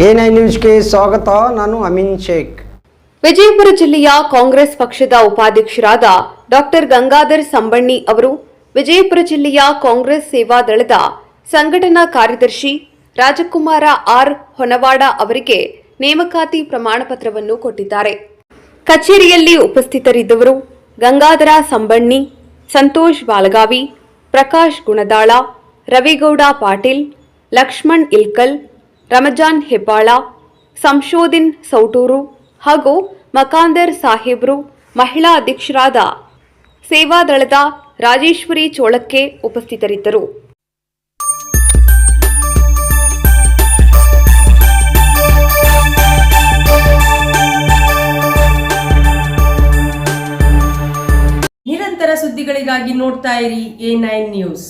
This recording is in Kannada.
ನೈನ್ ನ್ಯೂಸ್ಗೆ ಸ್ವಾಗತ. ನಾನು ಅಮಿನ್ ಶೇಖ್. ವಿಜಯಪುರ ಜಿಲ್ಲೆಯ ಕಾಂಗ್ರೆಸ್ ಪಕ್ಷದ ಉಪಾಧ್ಯಕ್ಷರಾದ ಡಾಕ್ಟರ್ ಗಂಗಾಧರ್ ಸಂಬಣ್ಣಿ ಅವರು ವಿಜಯಪುರ ಜಿಲ್ಲೆಯ ಕಾಂಗ್ರೆಸ್ ಸೇವಾ ದಳದ ಸಂಘಟನಾ ಕಾರ್ಯದರ್ಶಿ ರಾಜಕುಮಾರ ಆರ್ ಹೊನವಾಡ ಅವರಿಗೆ ನೇಮಕಾತಿ ಪ್ರಮಾಣ ಪತ್ರವನ್ನು ಕೊಟ್ಟಿದ್ದಾರೆ. ಕಚೇರಿಯಲ್ಲಿ ಉಪಸ್ಥಿತರಿದ್ದವರು ಗಂಗಾಧರ ಸಂಬಣ್ಣಿ, ಸಂತೋಷ್ ಬಾಲಗಾವಿ, ಪ್ರಕಾಶ್ ಗುಣದಾಳ, ರವಿಗೌಡ ಪಾಟೀಲ್, ಲಕ್ಷ್ಮಣ್ ಇಲ್ಕಲ್ ರಮಜಾನ್ ಹೆಬ್ಬಾಳ ಸಂಶೋಧಿನ್ ಸೌಟೂರು ಹಾಗೂ ಮಕಾಂದರ್ ಸಾಹೇಬ್ರು ಮಹಿಳಾ ಅಧ್ಯಕ್ಷರಾದ ಸೇವಾದಳದ ರಾಜೇಶ್ವರಿ ಚೋಳಕ್ಕೆ ಉಪಸ್ಥಿತರಿದ್ದರು. ನಿರಂತರ ಸುದ್ದಿಗಳಿಗಾಗಿ ನೋಡ್ತಾ ಇರಿ ಎ ನೈನ್ ನ್ಯೂಸ್.